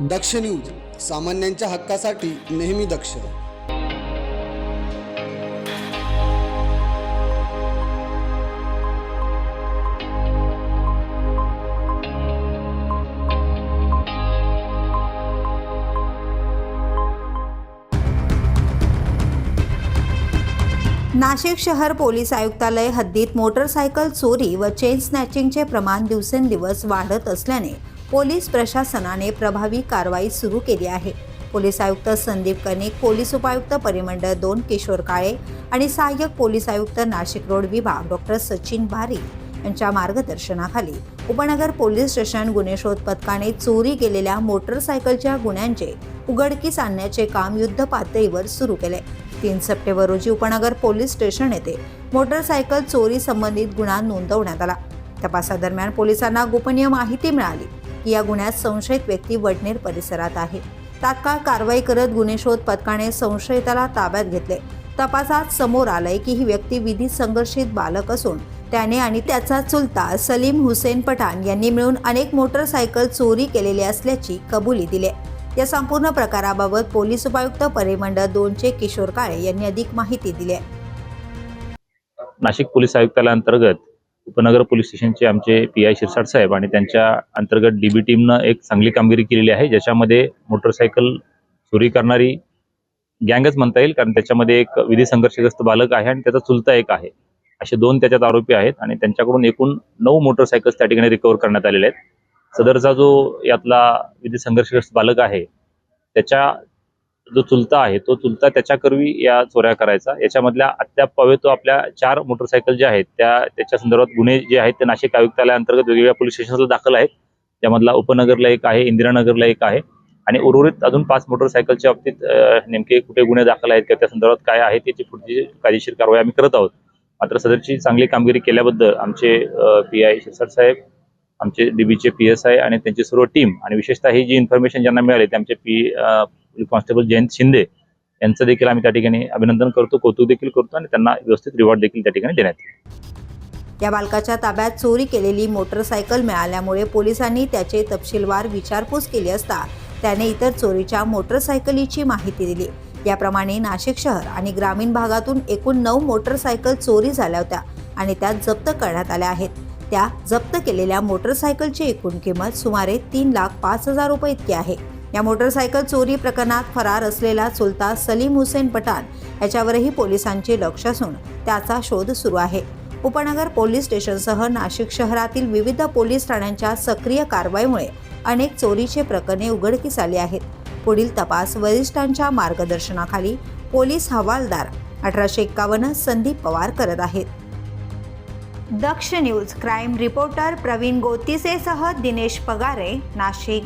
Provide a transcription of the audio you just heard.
दक्ष news सामान्यांच्या हक्कासाठी नेहमी दक्ष. नाशिक शहर पोलीस आयुक्तालय हद्दीत मोटरसायकल चोरी व चेन स्नॅचिंगचे प्रमाण दिवसेंदिवस वाढत असल्याने पोलीस प्रशासनाने प्रभावी कारवाई सुरू केली आहे. पोलीस आयुक्त संदीप कनिक पोलीस उपायुक्त परिमंडळ दोन किशोर काळे आणि सहाय्यक पोलीस आयुक्त नाशिक रोड विभाग डॉक्टर सचिन भारी यांच्या मार्गदर्शनाखाली उपनगर पोलीस स्टेशन गुन्हे शोध पथकाने चोरी केलेल्या मोटरसायकलच्या गुन्ह्यांचे उघडकीस आणण्याचे काम युद्ध पातळीवर सुरू केले. तीन सप्टेंबर रोजी उपनगर पोलीस स्टेशन येथे मोटरसायकल चोरी संबंधित गुन्हा नोंदवण्यात आला. तपासादरम्यान पोलिसांना गोपनीय माहिती मिळाली. या गुन्ह्यात संशयित व्यक्ती वडनेर परिसरात आहे. तात्काळ कारवाई करत गुन्हे शोध पथकाने संशयिताला ताब्यात घेतले. तपासात समोर आलंय की ही व्यक्ती विधी संघर्षित बालक असून त्याने आणि त्याचा चुलता सलीम हुसेन पठाण यांनी मिळून अनेक मोटरसायकल चोरी केलेली असल्याची कबुली दिली. या संपूर्ण प्रकाराबाबत पोलीस उपायुक्त परिमंडळ दोनचे किशोर काळे यांनी अधिक माहिती दिली नाशिक पोलीस आयुक्तालयाअंतर्गत उपनगर पोलीस स्टेशनचे आमचे पी आय शिरसाट साहेब आणि त्यांच्या अंतर्गत डीबी टीमनं एक चांगली कामगिरी केलेली आहे ज्याच्यामध्ये मोटरसायकल चोरी करणारी गँगच म्हणता येईल कारण त्याच्यामध्ये एक विधी संघर्षग्रस्त बालक आहे आणि त्याचा चुलता एक आहे. असे दोन त्याच्यात आरोपी आहेत आणि त्यांच्याकडून एकूण नऊ मोटरसायकल्स त्या ठिकाणी रिकव्हर करण्यात आलेले आहेत. सदरचा जो यातला विधी संघर्षग्रस्त बालक आहे त्याच्या जो चुलता आहे तो चुलता त्याच्याकरवी या चोऱ्या करायचा. याच्यामधल्या अद्याप तो आपल्या चार मोटरसायकल ज्या आहेत त्या त्याच्या संदर्भात गुन्हे जे आहेत ते नाशिक आयुक्तालयाअंतर्गत वेगवेगळ्या पोलीस स्टेशनला दाखल आहेत. त्यामधला उपनगरला एक आहे इंदिरानगरला एक आहे. आणि उर्वरित अजून पाच मोटरसायकलच्या बाबतीत नेमके कुठे गुन्हे दाखल आहेत किंवा त्या संदर्भात काय आहे त्याची पुढची कायदेशीर कारवाई आम्ही करत आहोत. मात्र सदरची चांगली कामगिरी केल्याबद्दल आमचे पी आय शिरसाट साहेब आमचे डीबीचे पी एस आय आणि त्यांची सर्व टीम आणि विशेषतः ही जी इन्फॉर्मेशन ज्यांना मिळाली ते आमचे पी कॉन्स्टेबल जयंत शिंदे यांचं देखील आम्ही त्या ठिकाणी अभिनंदन करतो कौतुक देखील करतो आणि त्यांना व्यवस्थित रिवॉर्ड देखील त्या ठिकाणी देण्यात येईल. या बालकाच्या ताब्यात चोरी केलेली मोटरसायकल मिळाल्यामुळे पोलिसांनी त्याचे तपशीलवार विचारपूस केली असता त्याने इतर चोरीच्या मोटरसायकलीची माहिती दिली. याप्रमाणे नाशिक शहर आणि ग्रामीण भागातून एकूण नऊ मोटरसायकल चोरी झाल्या होत्या आणि त्या जप्त करण्यात आल्या आहेत. त्या जप्त केलेल्या मोटरसायकलची एकूण किंमत सुमारे तीन लाख पाच हजार रुपये इतकी आहे. या मोटरसायकल चोरी प्रकरणात फरार असलेला चुलता सलीम हुसेन पठाण याच्यावरही पोलिसांचे लक्ष असून त्याचा शोध सुरू आहे. उपनगर पोलीस स्टेशनसह नाशिक शहरातील विविध पोलीस ठाण्यांच्या सक्रिय कारवाईमुळे अनेक चोरीचे प्रकरणे उघडकीस आली आहेत. पुढील तपास वरिष्ठांच्या मार्गदर्शनाखाली पोलीस हवालदार अठराशे एक्कावन्न संदीप पवार करत आहेत. Daksh news crime reporter Pravin गोतिसेसह Dinesh Pagare Nashik.